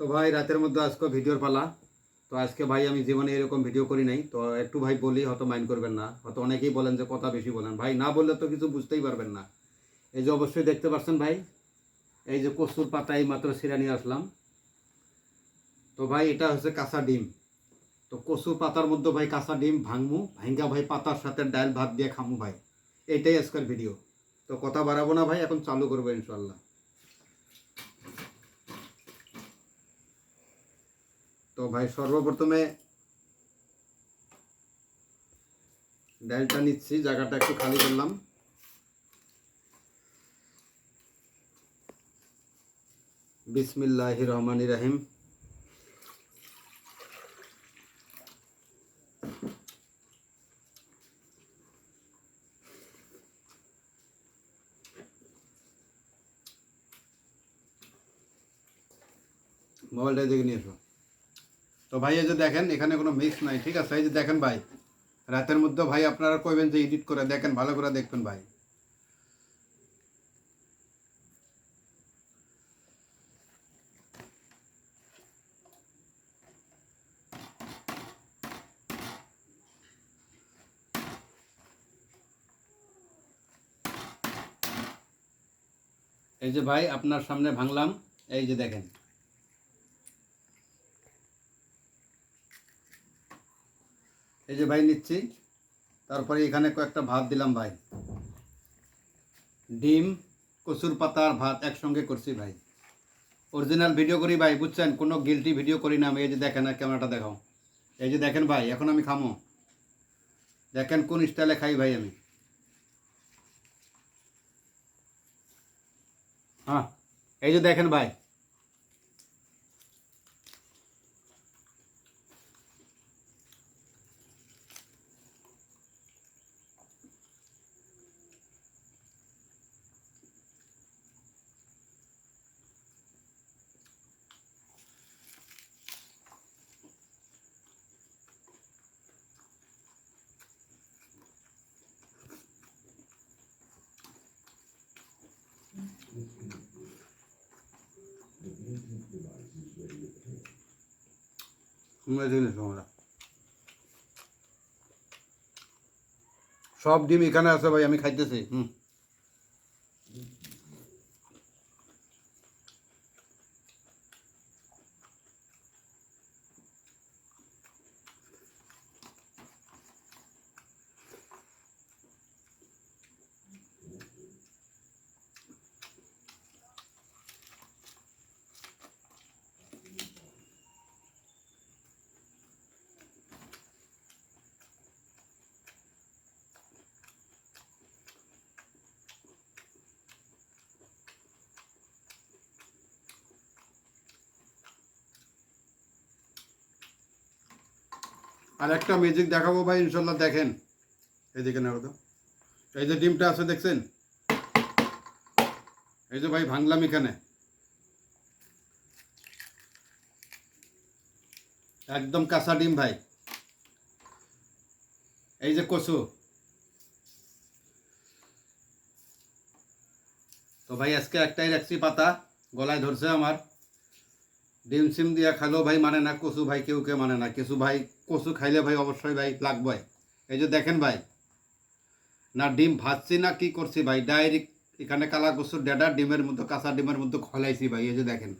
তো ভাই, রাতের মধ্যে আজকে ভিডিওর পালা। তো আজকে ভাই, আমি জীবনে এরকম ভিডিও করি নাই। তো একটু ভাই বলি, হয়তো মাইন্ড করবেন না। হয়তো অনেকেই বলেন যে, কথা বেশি বলেন। ভাই, না বললে তো কিছু বুঝতেই পারবেন না। এই যে অবশ্যই দেখতে পাচ্ছেন ভাই, এই যে কচুর পাতা এই মাত্র সিরা নিয়ে আসলাম। তো ভাই, এটা হচ্ছে কাঁচা ডিম। তো কচু পাতার মধ্যে ভাই কাঁচা ডিম ভাঙমু ভাঙ্গা ভাই পাতার সাথে ডাল ভাত দিয়ে খামু ভাই। এটাই আজকের ভিডিও। তো কথা বাড়াবো না ভাই, এখন চালু করব ইনশাল্লাহ তো ভাই সর্বপ্রথমে ডালটা নিচ্ছি জায়গাটা একটু খালি করলাম বিসমিল্লাহ রহমান রাহিম মোবাইলটা দেখে নিয়ে এসো তো ভাই, এই যে দেখেন, এখানে কোনো মিক্স নাই, ঠিক আছে? এই যে দেখেন ভাই, রাতের মধ্যে ভাই আপনারা কইবেন যে এডিট করে দেখেন, ভালো করে দেখবেন ভাই। এই যে ভাই, আপনার সামনে ভাঙলাম, এই যে দেখেন। এই যে ভাই নিচ্ছি। তারপরে এখানে কয়েকটা ভাত দিলাম ভাই। ডিম, কচুর পাতা আর ভাত একসঙ্গে করছি ভাই। অরিজিনাল ভিডিও করি ভাই, বুঝছেন? কোনো গিলটি ভিডিও করি না আমি। এই যে দেখেন না ক্যামেরাটা দেখাও। এই যে দেখেন ভাই, এখন আমি খামো। দেখেন কোন স্টাইলে খাই ভাই আমি। হ্যাঁ এই যে দেখেন ভাই। হুম, এই তোমরা। সব ডিম এখানে আছে ভাই আমি খাইতেছি হুম। আর একটা ম্যাজিক দেখাবো ভাই, ইনশাল্লাহ দেখেন। এদিকে নেব তো। এই যে ডিমটা আছে, দেখছেন? এই যে ভাই, ভাঙলাম এখানে। একদম কাঁচা ডিম ভাই। এই যে কচু। তো ভাই, আজকে একটাই রাখছি পাতা। গলায় ধরছে আমার। ডিম সিম দিয়া খাইলেও ভাই মানে না, কচু ভাই কেউ কেউ মানে না। কিছু ভাই, কচু খাইলে ভাই অবশ্যই ভাই লাগবে এই যে দেখেন ভাই, না ডিম ভাজছি না কি করছি ভাই, ডাইরেক্ট এখানে কালা কচুর ডেডা ডিমের মধ্যে, কাঁচা ডিমের মধ্যে খলাইছি ভাই, এই যে দেখেন।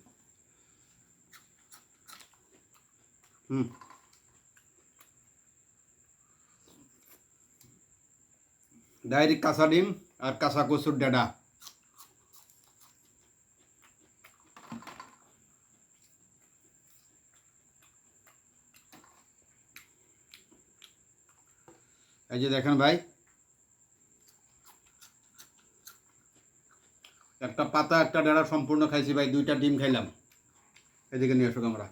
হুম। ডাইরেক্ট কাঁচা ডিম আর কাঁচা কচুর ডেডা। এই যে দেখেন ভাই। একটা পাতা, একটা ডেড়া সম্পূর্ণ খাইছি ভাই, দুইটা ডিম খাইলাম। এদিকে নিয়ে আসুক আমরা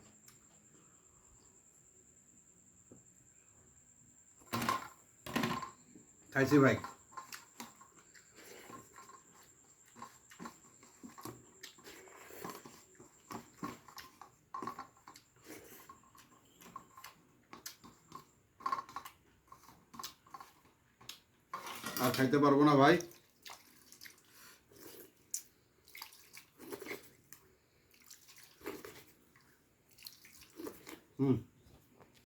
খাইছি ভাই। আর খাইতে পারব না ভাই। হুম।